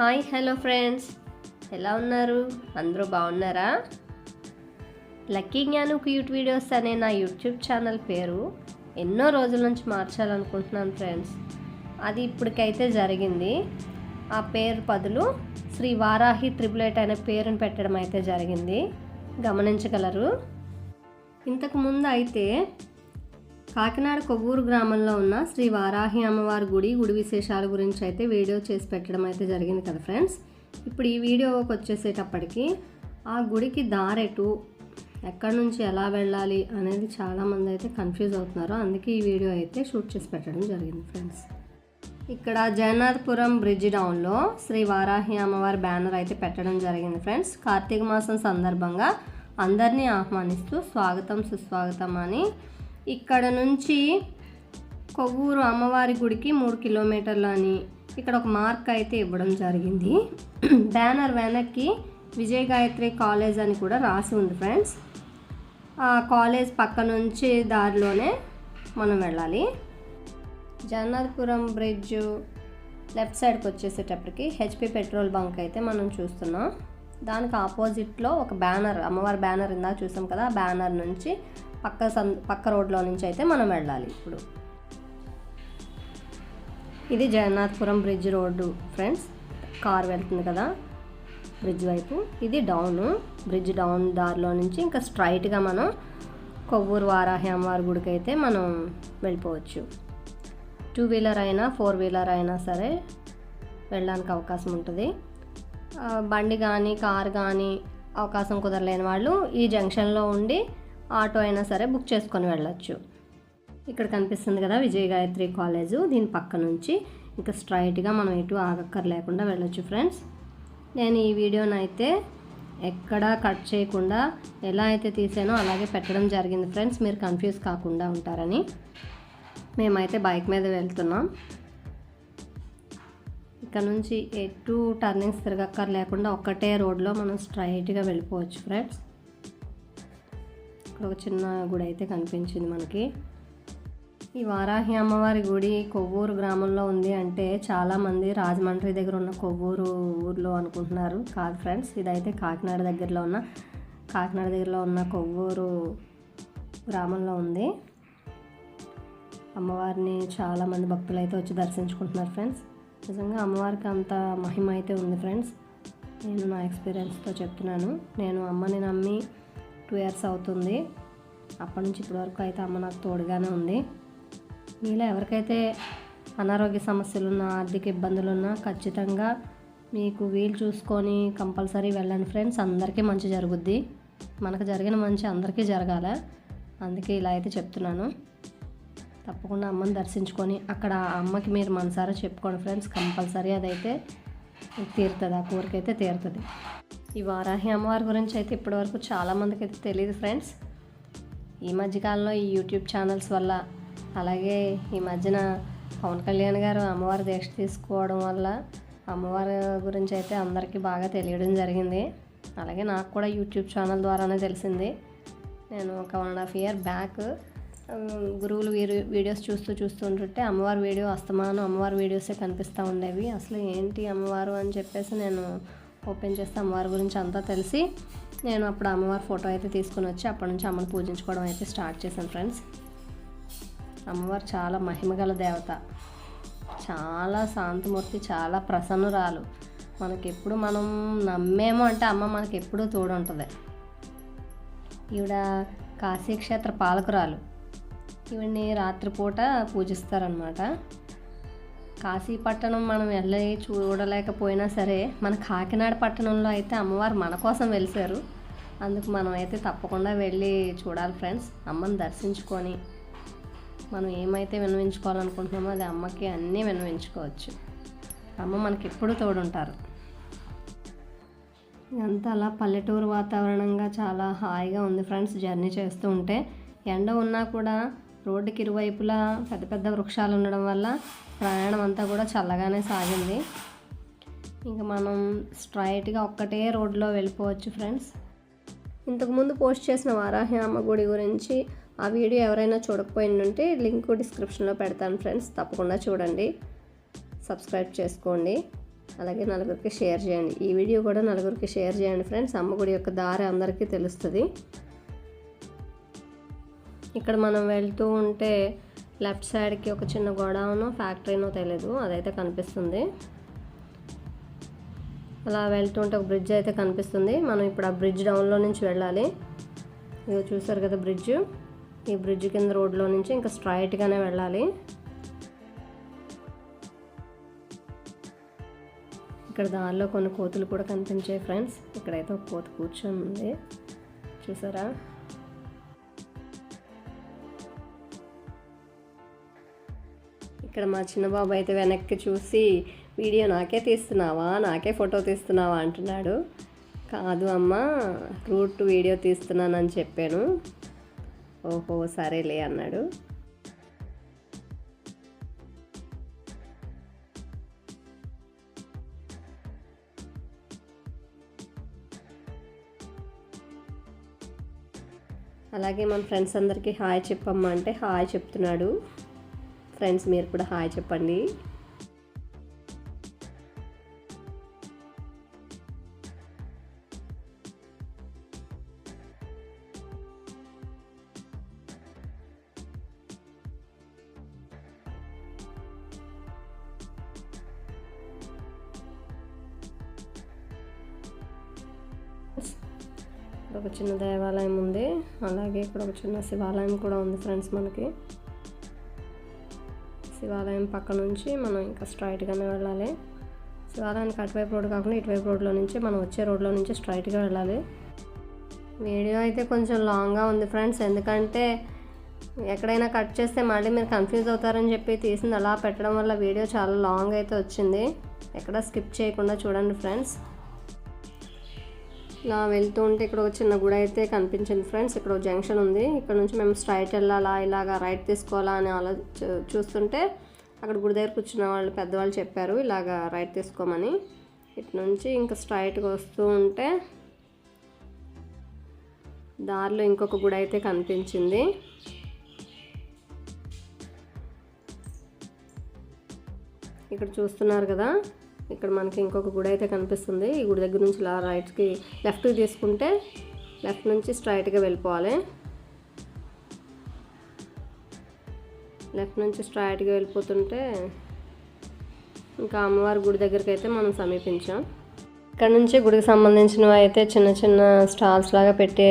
Hi hello friends. ఎలా ఉన్నారు? అందరూ బాగున్నారా? లక్కీ జ్ఞాను క్యూట్ వీడియోస్ అనే నా యూట్యూబ్ ఛానల్ పేరు. ఎన్నో రోజుల నుంచి మార్చాలనుకుంటున్నాను ఫ్రెండ్స్. అది ఇప్పటికైతే జరిగింది. ఆ పేరు బదులు శ్రీ వారాహి త్రిబులేట్ అనే పేరుని పెట్టడం అయితే జరిగింది. గమనించగలరు. ఇంతకు ముందు అయితే కాకినాడ కొవ్వూరు గ్రామంలో ఉన్న శ్రీ వారాహి అమ్మవారి గుడి గుడి విశేషాల గురించి అయితే వీడియో చేసి పెట్టడం అయితే జరిగింది కదా ఫ్రెండ్స్. ఇప్పుడు ఈ వీడియోకి వచ్చేసేటప్పటికి ఆ గుడికి దారెటు ఎక్కడి నుంచి ఎలా వెళ్ళాలి అనేది చాలామంది అయితే కన్ఫ్యూజ్ అవుతున్నారు. అందుకే ఈ వీడియో అయితే షూట్ చేసి పెట్టడం జరిగింది ఫ్రెండ్స్. ఇక్కడ జయనాథపురం బ్రిడ్జ్ డౌన్లో శ్రీ వారాహి అమ్మవారి బ్యానర్ అయితే పెట్టడం జరిగింది ఫ్రెండ్స్. కార్తీక మాసం సందర్భంగా అందరినీ ఆహ్వానిస్తూ స్వాగతం సుస్వాగతం అని ఇక్కడ నుంచి కొవ్వూరు అమ్మవారి గుడికి మూడు కిలోమీటర్లు అని ఇక్కడ ఒక మార్క్ అయితే ఇవ్వడం జరిగింది. బ్యానర్ వెనక్కి విజయ గాయత్రి కాలేజ్ అని కూడా రాసి ఉంది ఫ్రెండ్స్. ఆ కాలేజ్ పక్క నుంచి దారిలోనే మనం వెళ్ళాలి. జనార్పురం బ్రిడ్జ్ లెఫ్ట్ సైడ్కి వచ్చేసేటప్పటికి హెచ్పి పెట్రోల్ బంక్ అయితే మనం చూస్తున్నాం. దానికి ఆపోజిట్లో ఒక బ్యానర్ అమ్మవారి బ్యానర్ ఇందాక చూసాం కదా ఆ బ్యానర్ నుంచి పక్క సం పక్క రోడ్లో నుంచి అయితే మనం వెళ్ళాలి ఇప్పుడు. ఇది Jagannathapuram bridge road friends. Car వెళ్తుంది కదా బ్రిడ్జ్ వైపు. ఇది డౌన్. బ్రిడ్జ్ డౌన్ దారిలో నుంచి ఇంకా స్ట్రైట్గా మనం కొవ్వూరు వారాహి అమ్మవారి గుడికి అయితే మనం వెళ్ళిపోవచ్చు. టూ వీలర్ అయినా ఫోర్ వీలర్ అయినా సరే వెళ్ళడానికి అవకాశం ఉంటుంది. బండి కానీ కార్ కానీ అవకాశం కుదరలేని వాళ్ళు ఈ జంక్షన్లో ఉండి ఆటో అయినా సరే బుక్ చేసుకొని వెళ్ళచ్చు. ఇక్కడ కనిపిస్తుంది కదా విజయ గాయత్రి కాలేజు. దీని పక్క నుంచి ఇంకా స్ట్రైట్గా మనం ఎటు ఆగక్కర్ లేకుండా వెళ్ళొచ్చు ఫ్రెండ్స్. నేను ఈ వీడియోని అయితే ఎక్కడా కట్ చేయకుండా ఎలా అయితే తీసానో అలాగే పెట్టడం జరిగింది ఫ్రెండ్స్. మీరు కన్ఫ్యూజ్ కాకుండా ఉంటారని. మేమైతే బైక్ మీద వెళ్తున్నాం. ఇక్కడ నుంచి ఎటు టర్నింగ్స్ తిరగక్కర్ లేకుండా ఒక్కటే రోడ్లో మనం స్ట్రైట్గా వెళ్ళిపోవచ్చు ఫ్రెండ్స్. ఇక్కడ ఒక చిన్న గుడి అయితే కనిపించింది మనకి. ఈ వారాహి అమ్మవారి గుడి కొవ్వూరు గ్రామంలో ఉంది అంటే చాలామంది రాజమండ్రి దగ్గర ఉన్న కొవ్వూరు ఊర్లో అనుకుంటున్నారు. కాదు ఫ్రెండ్స్ ఇదైతే కాకినాడ దగ్గరలో ఉన్న కాకినాడ దగ్గరలో ఉన్న కొవ్వూరు గ్రామంలో ఉంది. అమ్మవారిని చాలామంది భక్తులు అయితే వచ్చి దర్శించుకుంటున్నారు ఫ్రెండ్స్. నిజంగా అమ్మవారికి అంత మహిమ అయితే ఉంది ఫ్రెండ్స్. నేను నా ఎక్స్పీరియన్స్తో చెప్తున్నాను. నేను అమ్మని నమ్మి టూ ఇయర్స్ అవుతుంది. అప్పటి నుంచి ఇప్పటి వరకు అయితే అమ్మ నాకు తోడుగానే ఉంది. మీలో ఎవరికైతే అనారోగ్య సమస్యలున్నా ఆర్థిక ఇబ్బందులు ఉన్నా ఖచ్చితంగా మీకు వీలు చూసుకొని కంపల్సరీ వెళ్ళండి ఫ్రెండ్స్. అందరికీ మంచి జరుగుద్ది. మనకు జరిగిన మంచి అందరికీ జరగాల. అందుకే ఇలా అయితే చెప్తున్నాను. తప్పకుండా అమ్మని దర్శించుకొని అక్కడ ఆ అమ్మకి మీరు మనసారా చెప్పుకోండి ఫ్రెండ్స్. కంపల్సరీ అదైతే తీరుతుంది. ఆ కోరిక అయితే తీరుతుంది. ఈ వారాహి అమ్మవారి గురించి అయితే ఇప్పటివరకు చాలామందికి అయితే తెలియదు ఫ్రెండ్స్. ఈ మధ్యకాలంలో ఈ యూట్యూబ్ ఛానల్స్ వల్ల అలాగే ఈ మధ్యన పవన్ కళ్యాణ్ గారు అమ్మవారి దీక్ష తీసుకోవడం వల్ల అమ్మవారి గురించి అయితే అందరికీ బాగా తెలియడం జరిగింది. అలాగే నాకు కూడా యూట్యూబ్ ఛానల్ ద్వారానే తెలిసింది. నేను ఒక one and half year back గురువులు వీడియోస్ చూస్తూ చూస్తూ ఉంటుంటే అమ్మవారి వీడియో అస్తమానం అమ్మవారి వీడియోసే కనిపిస్తూ ఉండేవి. అసలు ఏంటి అమ్మవారు అని చెప్పేసి నేను ఓపెన్ చేస్తే అమ్మవారి గురించి అంతా తెలిసి నేను అప్పుడు అమ్మవారి ఫోటో అయితే తీసుకుని వచ్చి అప్పటి నుంచి అమ్మని పూజించుకోవడం అయితే స్టార్ట్ చేశాను ఫ్రెండ్స్. అమ్మవారు చాలా మహిమగల దేవత. చాలా శాంతమూర్తి చాలా ప్రసన్నురాలు. మనకెప్పుడు మనం నమ్మేమో అంటే అమ్మ మనకి ఎప్పుడూ తోడుంటుంది. ఈవిడ కాశీక్షేత్ర పాలకురాలు. ఈవిడ్ని రాత్రిపూట పూజిస్తారనమాట కాశీ పట్టణం మనం వెళ్ళి చూడలేకపోయినా సరే మన కాకినాడ పట్టణంలో అయితే అమ్మవారు మన కోసం వెలిసారు అందుకు మనం అయితే తప్పకుండా వెళ్ళి చూడాలి ఫ్రెండ్స్. అమ్మని దర్శించుకొని మనం ఏమైతే విన్నవించుకోవాలనుకుంటున్నామో అది అమ్మకి అన్నీ విన్నవించుకోవచ్చు. అమ్మ మనకి ఎప్పుడు తోడుంటారు. ఇదంతా అలా పల్లెటూరు వాతావరణంగా చాలా హాయిగా ఉంది ఫ్రెండ్స్ జర్నీ చేస్తూ ఉంటే. ఎండ ఉన్నా కూడా రోడ్డుకి ఇరువైపులా పెద్ద పెద్ద వృక్షాలు ఉండడం వల్ల ప్రయాణం అంతా కూడా చల్లగానే సాగింది. ఇంకా మనం స్ట్రైట్గా ఒక్కటే రోడ్లో వెళ్ళిపోవచ్చు ఫ్రెండ్స్. ఇంతకుముందు పోస్ట్ చేసిన వారాహి అమ్మ గుడి గురించి ఆ వీడియో ఎవరైనా చూడకపోయిందంటే లింక్ డిస్క్రిప్షన్లో పెడతాను ఫ్రెండ్స్. తప్పకుండా చూడండి. సబ్స్క్రైబ్ చేసుకోండి. అలాగే నలుగురికి షేర్ చేయండి. ఈ వీడియో కూడా నలుగురికి షేర్ చేయండి ఫ్రెండ్స్. అమ్మ గుడి యొక్క దారి అందరికీ తెలుస్తుంది. ఇక్కడ మనం వెళ్తూ ఉంటే లెఫ్ట్ సైడ్కి ఒక చిన్న గోడౌను ఫ్యాక్టరీనో తెలియదు అదైతే కనిపిస్తుంది. అలా వెళ్తుంటే ఒక బ్రిడ్జ్ అయితే కనిపిస్తుంది. మనం ఇప్పుడు ఆ బ్రిడ్జ్ డౌన్లో నుంచి వెళ్ళాలి. ఇది చూసారు కదా బ్రిడ్జ్? ఈ బ్రిడ్జ్ కింద రోడ్లో నుంచి ఇంకా స్ట్రైట్గానే వెళ్ళాలి. ఇక్కడ దారిలో కొన్ని కోతులు కూడా కనిపించాయి ఫ్రెండ్స్. ఇక్కడైతే ఒక కోతి కూర్చొని ఉంది చూసారా? ఇక్కడ మా చిన్న బాబు అయితే వెనక్కి చూసి వీడియో నాకే తీస్తున్నావా? నాకే ఫోటో తీస్తున్నావా? అంటున్నాడు. కాదు అమ్మ రూట్ వీడియో తీస్తున్నానని చెప్పాను. ఓహో సరేలే అన్నాడు. అలాగే మన ఫ్రెండ్స్ అందరికీ హాయ్ చెప్పమ్మా అంటే హాయ్ చెప్తున్నాడు. ఫ్రెండ్స్ మీరు కూడా హాయ్ చెప్పండి. ఇక్కడ ఒక చిన్న దేవాలయం ఉంది. అలాగే ఇక్కడ ఒక చిన్న శివాలయం కూడా ఉంది ఫ్రెండ్స్ మనకి. శివాలయం పక్క నుంచి మనం ఇంకా స్ట్రైట్గానే వెళ్ళాలి. శివాలయానికి అటువైపు రోడ్ కాకుండా ఇటువైపు రోడ్లో నుంచి మనం వచ్చే రోడ్లో నుంచి స్ట్రైట్గా వెళ్ళాలి. వీడియో అయితే కొంచెం లాంగ్గా ఉంది ఫ్రెండ్స్ ఎందుకంటే ఎక్కడైనా కట్ చేస్తే మళ్ళీ మీరు కన్ఫ్యూజ్ అవుతారని చెప్పి తీసింది. అలా పెట్టడం వల్ల వీడియో చాలా లాంగ్ అయితే వచ్చింది. ఎక్కడ స్కిప్ చేయకుండా చూడండి ఫ్రెండ్స్. ఇలా వెళ్తూ ఉంటే ఇక్కడ ఒక చిన్న గుడి అయితే కనిపించింది ఫ్రెండ్స్. ఇక్కడ ఒక జంక్షన్ ఉంది. ఇక్కడ నుంచి మేము స్ట్రైట్ వెళ్ళాలా ఇలాగా రైట్ తీసుకోవాలా అని ఆలో చూస్తుంటే అక్కడ గుడి దగ్గర కూర్చున్న వాళ్ళు పెద్దవాళ్ళు చెప్పారు ఇలాగా రైట్ తీసుకోమని. ఇటు నుంచి ఇంకా స్ట్రైట్గా వస్తూ ఉంటే దారిలో ఇంకొక గుడి అయితే కనిపించింది. ఇక్కడ చూస్తున్నారు కదా ఇక్కడ మనకి ఇంకొక గుడి అయితే కనిపిస్తుంది. ఈ గుడి దగ్గర నుంచి ఇలా రైట్కి లెఫ్ట్కి తీసుకుంటే లెఫ్ట్ నుంచి స్ట్రైట్గా వెళ్ళిపోవాలి. లెఫ్ట్ నుంచి స్ట్రైట్గా వెళ్ళిపోతుంటే ఇంకా అమ్మవారి గుడి దగ్గరికి అయితే మనం సమీపించాం. ఇక్కడ నుంచి గుడికి సంబంధించినవి అయితే చిన్న చిన్న స్టాల్స్ లాగా పెట్టే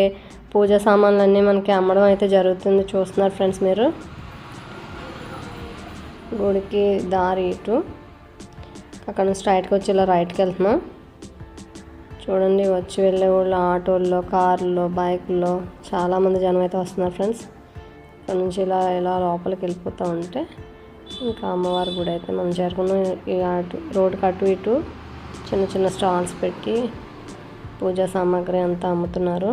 పూజా సామాన్లన్నీ మనకి అమ్మడం అయితే జరుగుతుంది. చూస్తున్నారు ఫ్రెండ్స్ మీరు. గుడికి దారి ఇటు. అక్కడ నుంచి స్ట్రైట్కి వచ్చి ఇలా రైట్కి వెళ్తున్నాం. చూడండి వచ్చి వెళ్ళే వాళ్ళు ఆటోల్లో కార్లో బైకుల్లో చాలామంది జనం అయితే వస్తున్నారు ఫ్రెండ్స్. ఇక్కడ నుంచి ఇలా ఇలా లోపలికి వెళ్ళిపోతూ ఉంటే ఇంకా అమ్మవారి గుడి అయితే మనం చేరుకున్నాం. ఈ అటు రోడ్డుకి అటు ఇటు చిన్న చిన్న స్టాల్స్ పెట్టి పూజా సామాగ్రి అంతా అమ్ముతున్నారు.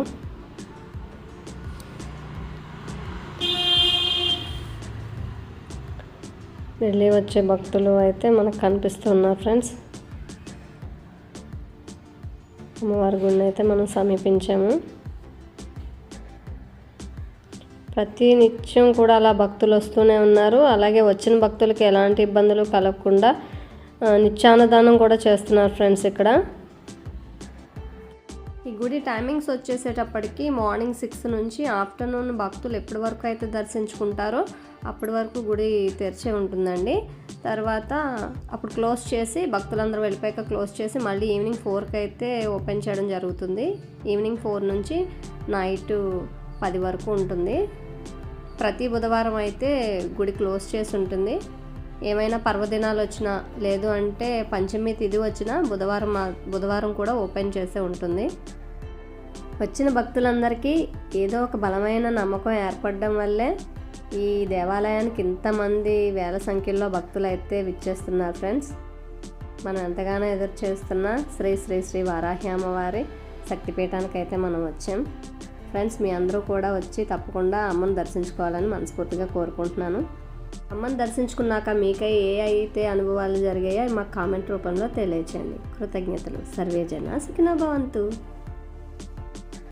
వెళ్ళి వచ్చే భక్తులు అయితే మనకు కనిపిస్తున్నారు ఫ్రెండ్స్. అమ్మవారి గుడిని అయితే మనం సమీపించాము. ప్రతి నిత్యం కూడా అలా భక్తులు వస్తూనే ఉన్నారు. అలాగే వచ్చిన భక్తులకి ఎలాంటి ఇబ్బందులు కలగకుండా నిత్యాన్నదానం కూడా చేస్తున్నారు ఫ్రెండ్స్ ఇక్కడ. గుడి టైమింగ్స్ వచ్చేసేటప్పటికి మార్నింగ్ సిక్స్ నుంచి ఆఫ్టర్నూన్ భక్తులు ఎప్పటి వరకు అయితే దర్శించుకుంటారో అప్పటి వరకు గుడి తెరిచే ఉంటుందండి. తర్వాత అప్పుడు క్లోజ్ చేసి భక్తులందరూ వెళ్ళిపోయాక క్లోజ్ చేసి మళ్ళీ ఈవినింగ్ ఫోర్కి అయితే ఓపెన్ చేయడం జరుగుతుంది. ఈవినింగ్ ఫోర్ నుంచి నైట్ పది వరకు ఉంటుంది. ప్రతి బుధవారం అయితే గుడి క్లోజ్ చేసి ఉంటుంది. ఏమైనా పర్వదినాలు వచ్చినా లేదు అంటే పంచమి తిది వచ్చినా బుధవారం మా- బుధవారం కూడా ఓపెన్ చేసే ఉంటుంది. వచ్చిన భక్తులందరికీ ఏదో ఒక బలమైన నమ్మకం ఏర్పడడం వల్లే ఈ దేవాలయానికి ఇంతమంది వేల సంఖ్యలో భక్తులు అయితే విచ్చేస్తున్నారు ఫ్రెండ్స్. మనం ఎంతగానో ఎదురు చేస్తున్న శ్రీ శ్రీ శ్రీ వారాహి అమ్మవారి శక్తిపీఠానికి అయితే మనం వచ్చాం. ఫ్రెండ్స్ మీ అందరూ కూడా వచ్చి తప్పకుండా అమ్మను దర్శించుకోవాలని మనస్ఫూర్తిగా కోరుకుంటున్నాను. అమ్మని దర్శించుకున్నాక మీకై ఏ అయితే అనుభవాలు జరిగాయో మాకు కామెంట్ రూపంలో తెలియచేయండి. కృతజ్ఞతలు. సర్వే జన భవంతు.